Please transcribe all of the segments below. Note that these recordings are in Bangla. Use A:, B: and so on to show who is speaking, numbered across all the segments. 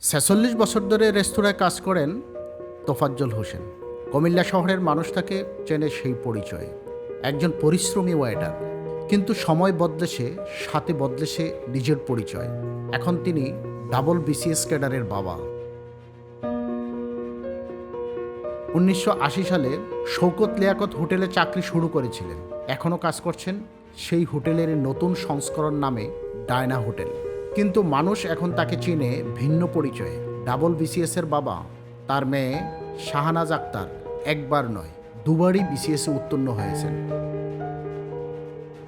A: ছেচল্লিশ বছর ধরে রেস্তোরাঁয় কাজ করেন তোফাজ্জল হোসেন। কুমিল্লা শহরের মানুষ তাকে চেনে সেই পরিচয়ে। একজন পরিশ্রমী ওয়েটার। কিন্তু সময় বদলেছে, সাথে বদলেছে নিজের পরিচয়। এখন তিনি ডাবল বিসিএস ক্যাডারের বাবা। উনিশশো আশি সালে শৌকত লিয়াকত হোটেলে চাকরি শুরু করেছিলেন। এখনও কাজ করছেন সেই হোটেলের নতুন সংস্করণ নামে ডায়না হোটেল। কিন্তু মানুষ এখন তাকে চিনে ভিন্ন পরিচয়ে। ডাবল বিসিএস এর বাবা, তার মেয়ে শাহানাজ আক্তার একবার নয়, দুবারই বিসিএস উত্তীর্ণ হয়েছেন।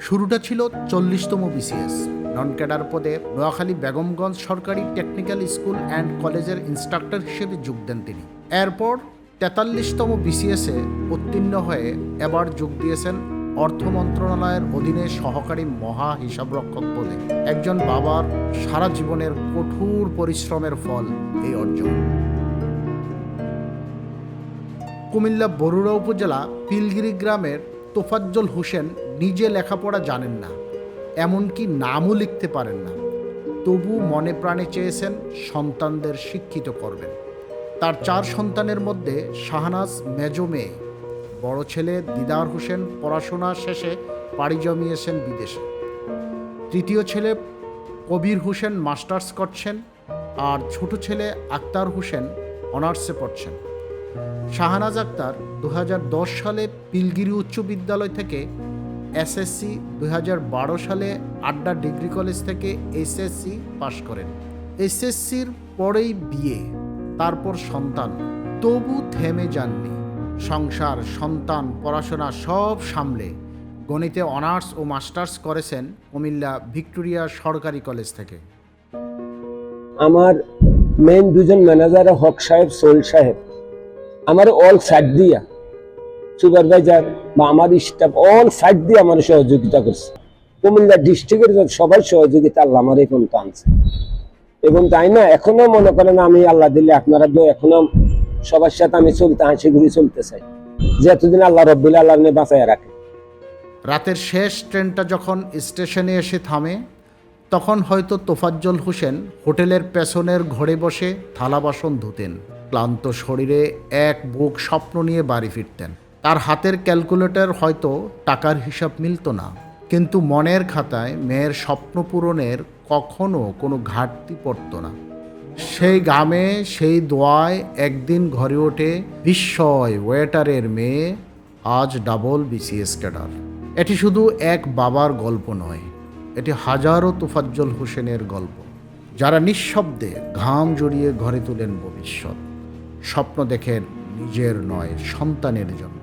A: শুরুটা ছিল চল্লিশতম বিসিএস নন ক্যাডার পদে নোয়াখালী বেগমগঞ্জ সরকারি টেকনিক্যাল স্কুল অ্যান্ড কলেজের ইনস্ট্রাক্টর হিসেবে যোগ দেন তিনি। এরপর তেতাল্লিশতম বিসিএসে উত্তীর্ণ হয়ে এবার যোগ দিয়েছেন অর্থ মন্ত্রণালয়ের অধীনে সহকারী মহা হিসাবরক্ষক পদে একজন বাবার সারা জীবনের কঠোর পরিশ্রমের ফল এই অর্জন। কুমিল্লা বরুড়া উপজেলা পিলগিরি গ্রামের তোফাজ্জল হোসেন নিজে লেখাপড়া জানেন না, এমনকি নামও লিখতে পারেন না। তবু মনে প্রাণে চেয়েছেন সন্তানদের শিক্ষিত করবেন। তার চার সন্তানের মধ্যে শাহনাজ মেজ মেয়ে। বড় ছেলে দিদার হোসেন পড়াশোনা শেষে পাড়ি জমিয়েছেন বিদেশে। তৃতীয় ছেলে কবির হোসেন মাস্টার্স করছেন আর ছোট ছেলে আক্তার হোসেন অনার্সে পড়ছেন। শাহানাজ আক্তার দু হাজার দশ সালে পিলগিরি উচ্চ বিদ্যালয় থেকে এসএসসি দু হাজার বারো সালে আড্ডা ডিগ্রি কলেজ থেকে এসএসসি পাশ করেন। এসএসসির পরেই বিয়ে, তারপর সন্তান, তবু থেমে যাননি। সংসার, সন্তান, পড়াশোনা সব সামলে গণিতে অনার্স ও মাস্টার্স করেছেন কুমিল্লা ভিক্টোরিয়া সরকারি কলেজ থেকে।
B: আমার মেন দুজন ম্যানেজার হক সাহেব সোল সাহেব। আমার অল সাইড দিয়া সুপারভাইজার বা আমার স্টাফ অল সাইড দিয়ে আমার সহযোগিতা করছে। কুমিল্লা ডিস্ট্রিক্টের সবাই সহযোগিতা আল্লাহ আমার পর্যন্ত আনছে। এবং তাই না, এখনও মনে করেন আমি আল্লাহ দিলে আপনারা এখনও সবার সাথে আমি চলতে, হাসি ঘুরি চলতে চাই। যে এতদিন আল্লাহ রব্বিল আল্লাহ বাঁচায় রাখে।
A: রাতের শেষ ট্রেনটা যখন স্টেশনে এসে থামে, তখন হয়তো তোফাজ্জল হোসেন হোটেলের পেছনের ঘরে বসে থালা বাসন ধুতেন, ক্লান্ত শরীরে এক বুক স্বপ্ন নিয়ে বাড়ি ফিরতেন। তার হাতের ক্যালকুলেটর হয়তো টাকার হিসাব মিলত না, কিন্তু মনের খাতায় মেয়ের স্বপ্ন পূরণের কখনো কোনো ঘাটতি পড়তো না। সেই গামে সেই দোয়ায় একদিন ঘরে ওঠে বিস্ময় ওয়েটারের মেয়ে, আজ ডাবল বিসিএস ক্যাডার। এটি শুধু এক বাবার গল্প নয়, এটি হাজারো তোফাজ্জল হোসেনের গল্প, যারা নিঃশব্দে ঘাম জড়িয়ে ঘরে তোলেন ভবিষ্যৎ। স্বপ্ন দেখেন নিজের নয়, সন্তানের জন্য।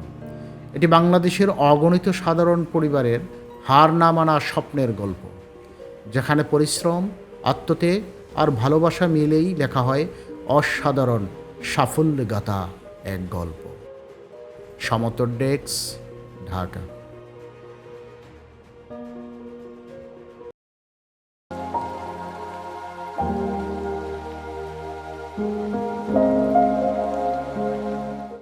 A: এটি বাংলাদেশের অগণিত সাধারণ পরিবারের হার না মানা স্বপ্নের গল্প, যেখানে পরিশ্রম, আত্মত্যাগ আর ভালোবাসা মিলেই লেখা হয় অসাধারণ সাফল্য গাথা এক গল্প। সমতর ডেক্স ঢাকা।